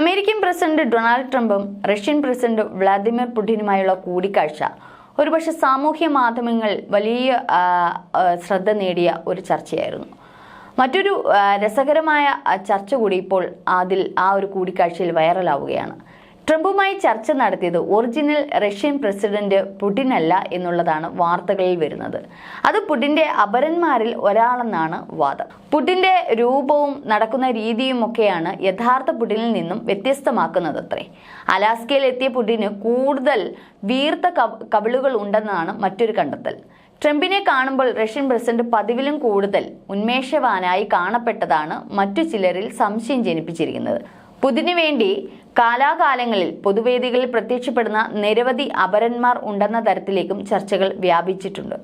American president Donald ട്രംപും Russian president Vladimir പുടിനുമായുള്ള കൂടിക്കാഴ്ച. ഒരുപക്ഷെ സാമൂഹ്യ മാധ്യമങ്ങൾ വലിയ ശ്രദ്ധ നേടിയ ഒരു ചർച്ചയായിരുന്നു. മറ്റൊരു രസകരമായ ചർച്ച കൂടി ഇപ്പോൾ അതിൽ ആ ഒരു കൂടിക്കാഴ്ചയിൽ വൈറലാവുകയാണ്. ട്രംപുമായി ചർച്ച നടത്തിയത് ഒറിജിനൽ റഷ്യൻ പ്രസിഡന്റ് പുടിൻ അല്ല എന്നുള്ളതാണ് വാർത്തകളിൽ വരുന്നത്. അത് പുടിന്റെ അപരന്മാരിൽ ഒരാളെന്നാണ് വാദം. പുടിന്റെ രൂപവും നടക്കുന്ന രീതിയും ഒക്കെയാണ് യഥാർത്ഥ പുടിനിൽ നിന്നും വ്യത്യസ്തമാക്കുന്നതത്രേ. അലാസ്കയിൽ എത്തിയ പുടിന് കൂടുതൽ വീർത്ത കവ- കവിളുകൾ ഉണ്ടെന്നാണ് മറ്റൊരു കണ്ടെത്തൽ. ട്രംപിനെ കാണുമ്പോൾ റഷ്യൻ പ്രസിഡന്റ് പതിവിലും കൂടുതൽ ഉന്മേഷവാനായി കാണപ്പെട്ടതാണ് മറ്റു ചിലരിൽ സംശയം ജനിപ്പിച്ചിരിക്കുന്നത്. പുതിനു വേണ്ടി കാലാകാലങ്ങളിൽ പൊതുവേദികളിൽ പ്രത്യക്ഷപ്പെടുന്ന നിരവധി അപരന്മാർ ഉണ്ടെന്ന തരത്തിലേക്കും ചർച്ചകൾ വ്യാപിച്ചിട്ടുണ്ട്.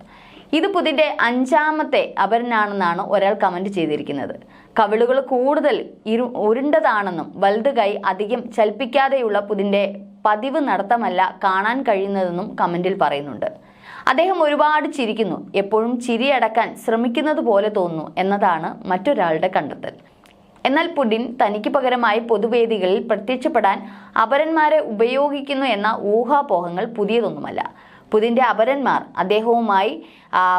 ഇത് പുതിന്റെ അഞ്ചാമത്തെ അപരനാണെന്നാണ് ഒരാൾ കമന്റ് ചെയ്തിരിക്കുന്നത്. കവിളുകൾ കൂടുതൽ ഇരു ഉരുണ്ടതാണെന്നും വലത് കൈ അധികം ചലിപ്പിക്കാതെയുള്ള പുതിന്റെ പതിവ് നടത്തമല്ല കാണാൻ കഴിയുന്നതെന്നും കമന്റിൽ പറയുന്നുണ്ട്. അദ്ദേഹം ഒരുപാട് ചിരിക്കുന്നു. എപ്പോഴും ചിരിയടക്കാൻ ശ്രമിക്കുന്നത് പോലെ തോന്നുന്നു എന്നതാണ് മറ്റൊരാളുടെ കണ്ടെത്തൽ. എന്നാൽ പുടിൻ തനിക്ക് പകരമായി പൊതുവേദികളിൽ പ്രത്യക്ഷപ്പെടാൻ അപരന്മാരെ ഉപയോഗിക്കുന്നു എന്ന ഊഹാപോഹങ്ങൾ പുതിയതൊന്നുമല്ല. പുതിന്റെ അപരന്മാർ അദ്ദേഹവുമായി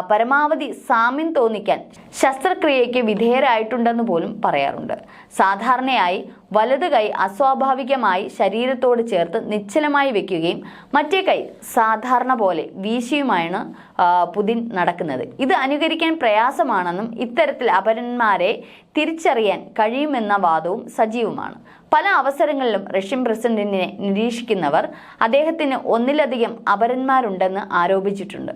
പരമാവധി സാമ്യം തോന്നിക്കാൻ ശസ്ത്രക്രിയയ്ക്ക് വിധേയരായിട്ടുണ്ടെന്ന് പോലും പറയാറുണ്ട്. സാധാരണയായി വലത് കൈ അസ്വാഭാവികമായി ശരീരത്തോട് ചേർത്ത് നിശ്ചലമായി വെക്കുകയും മറ്റേ കൈ സാധാരണ പോലെ വീശിയുമാണ് പുതിൻ നടക്കുന്നത്. ഇത് അനുകരിക്കാൻ പ്രയാസമാണെന്നും ഇത്തരത്തിൽ അപരന്മാരെ തിരിച്ചറിയാൻ കഴിയുമെന്ന വാദവും സജീവമാണ്. പല അവസരങ്ങളിലും റഷ്യൻ പ്രസിഡന്റിനെ നിരീക്ഷിക്കുന്നവർ അദ്ദേഹത്തിന് ഒന്നിലധികം അപരന്മാരുണ്ടെന്ന് ആരോപിച്ചിട്ടുണ്ട്.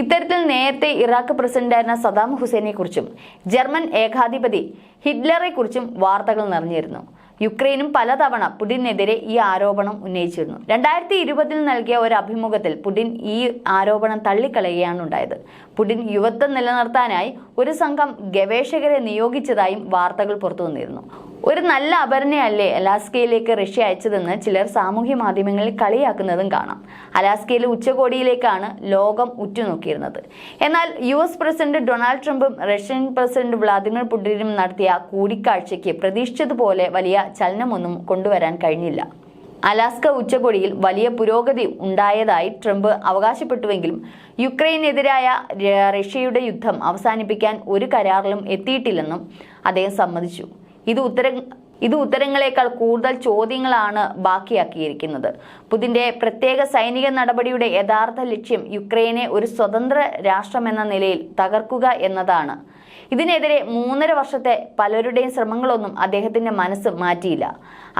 ഇത്തരത്തിൽ നേരത്തെ ഇറാഖ് പ്രസിഡന്റായിരുന്ന സദാം ഹുസൈനെക്കുറിച്ചും ജർമ്മൻ ഏകാധിപതി ഹിറ്റ്ലറെക്കുറിച്ചും വാർത്തകൾ നിറഞ്ഞിരുന്നു. യുക്രൈനും പലതവണ പുടിനെതിരെ ഈ ആരോപണം ഉന്നയിച്ചിരുന്നു. രണ്ടായിരത്തി ഇരുപതിൽ നൽകിയ ഒരു അഭിമുഖത്തിൽ പുടിൻ ഈ ആരോപണം തള്ളിക്കളയുകയാണ് ഉണ്ടായത്. പുടിൻ യുവത്വം നിലനിർത്താനായി ഒരു സംഘം ഗവേഷകരെ നിയോഗിച്ചതായും വാർത്തകൾ പുറത്തു വന്നിരുന്നു ഒരു നല്ല അപർണയല്ലേ അലാസ്കയിലേക്ക് റഷ്യ അയച്ചതെന്ന് ചിലർ സാമൂഹ്യ മാധ്യമങ്ങളിൽ കളിയാക്കുന്നതും കാണാം. അലാസ്കയിലെ ഉച്ചകോടിയിലേക്കാണ് ലോകം ഉറ്റുനോക്കിയിരുന്നത്. എന്നാൽ യു എസ് പ്രസിഡന്റ് ഡൊണാൾഡ് ട്രംപും റഷ്യൻ പ്രസിഡന്റ് വ്ളാദിമിർ പുടിനും നടത്തിയ കൂടിക്കാഴ്ചയ്ക്ക് പ്രതീക്ഷിച്ചതുപോലെ വലിയ ചലനമൊന്നും കൊണ്ടുവരാൻ കഴിഞ്ഞില്ല. അലാസ്ക ഉച്ചകോടിയിൽ വലിയ പുരോഗതി ഉണ്ടായതായി ട്രംപ് അവകാശപ്പെട്ടുവെങ്കിലും യുക്രൈനെതിരായ റഷ്യയുടെ യുദ്ധം അവസാനിപ്പിക്കാൻ ഒരു കരാറിലും എത്തിയിട്ടില്ലെന്നും അദ്ദേഹം സമ്മതിച്ചു. ഇത് ഉത്തര ഇത് ഉത്തരങ്ങളെക്കാൾ കൂടുതൽ ചോദ്യങ്ങളാണ് ബാക്കിയാക്കിയിരിക്കുന്നത്. പുതിന്റെ പ്രത്യേക സൈനിക നടപടിയുടെ യഥാർത്ഥ ലക്ഷ്യം യുക്രൈനെ ഒരു സ്വതന്ത്ര രാഷ്ട്രമെന്ന നിലയിൽ തകർക്കുക എന്നതാണ്. ഇതിനെതിരെ മൂന്നര വർഷത്തെ പലരുടെയും ശ്രമങ്ങളൊന്നും അദ്ദേഹത്തിന്റെ മനസ്സ് മാറ്റിയില്ല.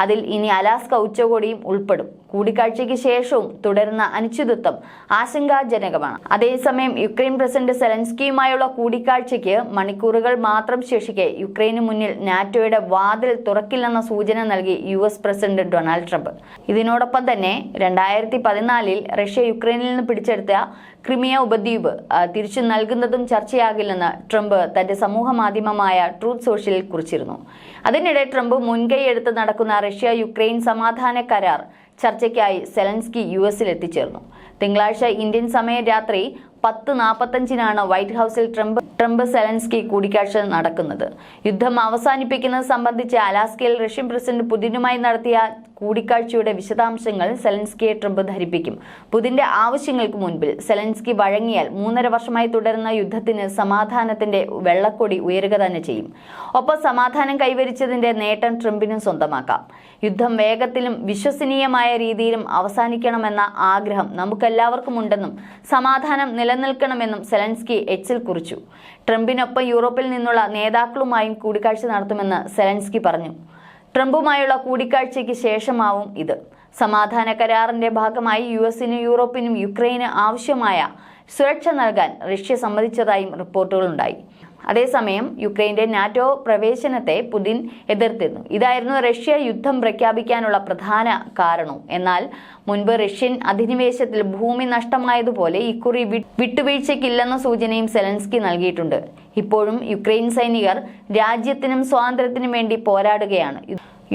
അതിൽ ഇനി അലാസ്ക ഉച്ചകോടിയും ഉൾപ്പെടും. കൂടിക്കാഴ്ചയ്ക്ക് ശേഷവും തുടരുന്ന അനിശ്ചിതത്വം ആശങ്കാജനകമാണ്. അതേസമയം യുക്രൈൻ പ്രസിഡന്റ് സെലൻസ്കിയുമായുള്ള കൂടിക്കാഴ്ചയ്ക്ക് മണിക്കൂറുകൾ മാത്രം ശേഷിക്കെ യുക്രൈന് മുന്നിൽ നാറ്റോയുടെ വാതിൽ തുറക്കില്ലെന്ന സൂചന നൽകി U S president Donald Trump. ഇതിനോടൊപ്പം തന്നെ രണ്ടായിരത്തി പതിനാലിൽ റഷ്യ യുക്രൈനിൽ നിന്ന് പിടിച്ചെടുത്ത ക്രിമിയ ഉപദ്വീപ് തിരിച്ചു നൽകുന്നതും ചർച്ചയാകില്ലെന്ന് ട്രംപ് തന്റെ സമൂഹ മാധ്യമമായ ട്രൂത്ത് സോഷ്യലിൽ കുറിച്ചിരുന്നു. അതിനിടെ ട്രംപ് മുൻകൈയെടുത്ത് നടക്കുന്ന റഷ്യ യുക്രൈൻ സമാധാന കരാർ ചർച്ചയ്ക്കായി സെലൻസ്കി യു എസിൽ എത്തിച്ചേർന്നു. തിങ്കളാഴ്ച ഇന്ത്യൻ സമയം രാത്രി പത്ത് നാൽപ്പത്തഞ്ചിനാണ് വൈറ്റ് ഹൗസിൽ ട്രംപ് ട്രംപ് സെലൻസ്കി കൂടിക്കാഴ്ച നടക്കുന്നത്. യുദ്ധം അവസാനിപ്പിക്കുന്നത് സംബന്ധിച്ച് അലാസ്കയിൽ റഷ്യൻ പ്രസിഡന്റ് പുതിനുമായി നടത്തിയ കൂടിക്കാഴ്ചയുടെ വിശദാംശങ്ങൾ സെലൻസ്കിയെ ട്രംപ് ധരിപ്പിക്കും. പുതിന്റെ ആവശ്യങ്ങൾക്ക് മുൻപിൽ സെലൻസ്കി വഴങ്ങിയാൽ മൂന്നര വർഷമായി തുടരുന്ന യുദ്ധത്തിന് സമാധാനത്തിന്റെ വെള്ളക്കൊടി ഉയരുക തന്നെ ചെയ്യും. ഒപ്പം സമാധാനം കൈവരിച്ചതിന്റെ നേട്ടം ട്രംപിനും സ്വന്തമാക്കാം. യുദ്ധം വേഗത്തിലും വിശ്വസനീയമായ രീതിയിലും അവസാനിക്കണമെന്ന ആഗ്രഹം നമുക്കെല്ലാവർക്കും ഉണ്ടെന്നും സമാധാനം നിലനിൽക്കണമെന്നും സെലൻസ്കി എച്ചിൽ കുറിച്ചു. ട്രംപിനൊപ്പം യൂറോപ്പിൽ നിന്നുള്ള നേതാക്കളുമായും കൂടിക്കാഴ്ച നടത്തുമെന്ന് സെലൻസ്കി പറഞ്ഞു. ട്രംപുമായുള്ള കൂടിക്കാഴ്ചയ്ക്ക് ശേഷമാവും ഇത്. സമാധാന കരാറിന്റെ ഭാഗമായി യു എസിനും യൂറോപ്പിനും യുക്രൈന് ആവശ്യമായ സുരക്ഷ നൽകാൻ റഷ്യ സമ്മതിച്ചതായും റിപ്പോർട്ടുകളുണ്ടായി. അതേസമയം യുക്രൈന്റെ നാറ്റോ പ്രവേശനത്തെ പുടിൻ എതിർത്തിരുന്നു. ഇതായിരുന്നു റഷ്യ യുദ്ധം പ്രഖ്യാപിക്കാനുള്ള പ്രധാന കാരണം. എന്നാൽ മുൻപ് റഷ്യൻ അധിനിവേശത്തിൽ ഭൂമി നഷ്ടമായതുപോലെ ഇക്കുറി വിട്ടുവീഴ്ചയ്ക്കില്ലെന്ന സൂചനയും സെലൻസ്കി നൽകിയിട്ടുണ്ട്. ഇപ്പോഴും യുക്രൈൻ സൈനികർ രാജ്യത്തിനും സ്വാതന്ത്ര്യത്തിനും വേണ്ടി പോരാടുകയാണ്.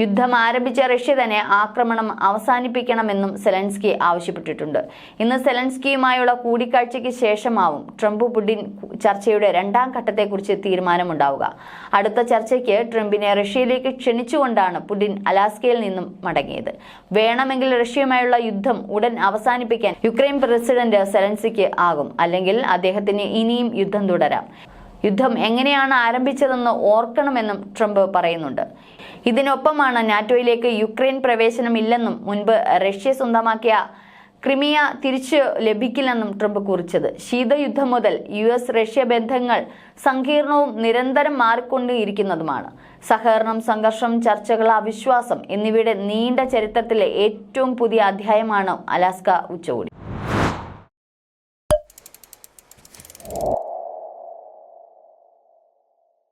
യുദ്ധം ആരംഭിച്ച റഷ്യ തന്നെ ആക്രമണം അവസാനിപ്പിക്കണമെന്നും സെലൻസ്കി ആവശ്യപ്പെട്ടിട്ടുണ്ട്. ഇന്ന് സെലൻസ്കിയുമായുള്ള കൂടിക്കാഴ്ചയ്ക്ക് ശേഷമാവും ട്രംപ് പുടിൻ ചർച്ചയുടെ രണ്ടാം ഘട്ടത്തെക്കുറിച്ച് തീരുമാനമുണ്ടാവുക. അടുത്ത ചർച്ചയ്ക്ക് ട്രംപിനെ റഷ്യയിലേക്ക് ക്ഷണിച്ചുകൊണ്ടാണ് പുടിൻ അലാസ്കയിൽ നിന്നും മടങ്ങിയത്. വേണമെങ്കിൽ റഷ്യയുമായുള്ള യുദ്ധം ഉടൻ അവസാനിപ്പിക്കാൻ യുക്രൈൻ പ്രസിഡന്റ് സെലൻസിക്ക് ആകും. അല്ലെങ്കിൽ അദ്ദേഹത്തിന് ഇനിയും യുദ്ധം തുടരാം. യുദ്ധം എങ്ങനെയാണ് ആരംഭിച്ചതെന്ന് ഓർക്കണമെന്നും ട്രംപ് പറയുന്നുണ്ട്. ഇതിനൊപ്പമാണ് നാറ്റോയിലേക്ക് യുക്രൈൻ പ്രവേശനമില്ലെന്നും മുൻപ് റഷ്യ സ്വന്തമാക്കിയ ക്രിമിയ തിരിച്ചു ലഭിക്കില്ലെന്നും ട്രംപ് കുറിച്ചത്. ശീതയുദ്ധം മുതൽ യു എസ് റഷ്യ ബന്ധങ്ങൾ സങ്കീർണവും നിരന്തരം മാറിക്കൊണ്ടിരിക്കുന്നതുമാണ് സഹകരണം സംഘർഷം ചർച്ചകൾ അവിശ്വാസം എന്നിവയുടെ നീണ്ട ചരിത്രത്തിലെ ഏറ്റവും പുതിയ അധ്യായമാണ് അലാസ്ക ഉച്ചകോടി.